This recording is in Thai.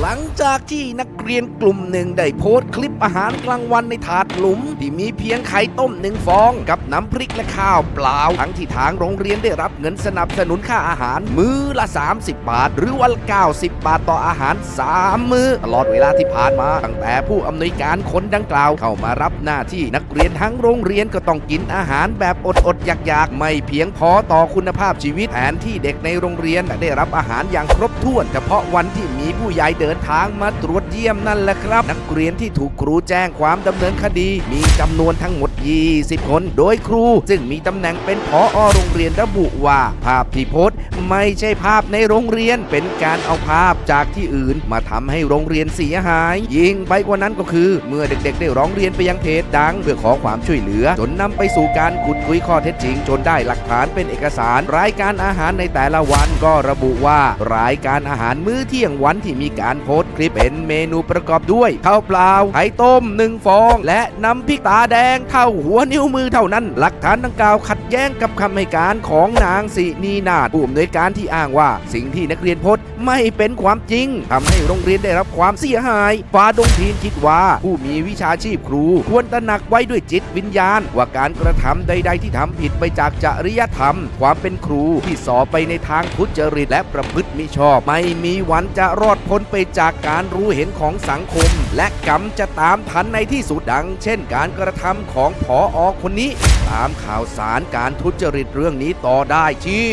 หลังจากที่นักเรียนกลุ่มหนึ่งได้โพสต์คลิปอาหารกลางวันในถาดหลุม ที่มีเพียงไข่ต้มหนึ่งฟอง กับน้ำพริกและข้าวเปล่า ทั้งที่ทางโรงเรียนได้รับเงินสนับสนุนค่าอาหาร มื้อละ 30 บาท หรือวันละ90 บาทต่ออาหาร 3 มื้อ ตลอดเวลาที่ผ่านมา ตั้งแต่ผู้อำนวยการคนดังกล่าวเข้ามารับหน้าที่นักเรียนทั้งโรงเรียนก็ต้องกินอาหารแบบอดๆอยากๆ ไม่เพียงพอต่อคุณภาพชีวิตแทนที่เด็กในโรงเรียนจะได้รับอาหารอย่างครบถ้วน เฉพาะวันที่มีผู้ใหญ่เเดินทางมาตรวจเยี่ยมนั่นแหละครับ นักเรียนที่ถูกครูแจ้งความดำเนินคดี มีจำนวนทั้งหมด 20 คน โดยครู ซึ่งมีตำแหน่งเป็นผอโรงเรียนระบุว่า ภาพที่โพสต์ไม่ใช่ภาพในโรงเรียนเป็นการเอาภาพจากที่อื่น มาทำให้โรงเรียนเสียหาย ยิ่งไปกว่านั้นก็คือ เมื่อเด็กๆ ได้ร้องเรียนไปยังเพจดัง เพื่อขอความช่วยเหลือ จนนำไปสู่การขุดคุยข้อเท็จจริง จนได้หลักฐานเป็นเอกสาร รายการอาหารในแต่ละวันก็ระบุว่า รายการอาหารมื้อเที่ยงวันที่มีการโพสต์คลิปเป็นเมนูประกอบด้วยข้าวเปล่าไข่ต้มหนึ่งฟอง และน้ำพริกตาแดงเท่าหัวนิ้วมือเท่านั้น หลักฐานดังกล่าวขัดแย้งกับคำให้การของนางสินีนาถผู้อำนวยการที่อ้างว่า สิ่งที่นักเรียนโพสต์ไม่เป็นความจริงทำให้โรงเรียนได้รับความเสียหายฟ้าดงทีนคิดว่า ผู้มีวิชาชีพครู ควรตระหนักไว้ด้วยจิตวิญญาณ ว่าการกระทำใด ๆ ที่ทำผิดไปจากจริยธรรม ความเป็นครูที่สอบไปในทางทุจริตและประพฤติมิชอบ ไม่มีวันจะรอดพ้นไปจากการรู้เห็นของสังคม และกรรมจะตามทันในที่สุดดัง เช่นการกระทำของผออคนนี้ ตามข่าวสารการทุจริตเรื่องนี้ต่อได้ที่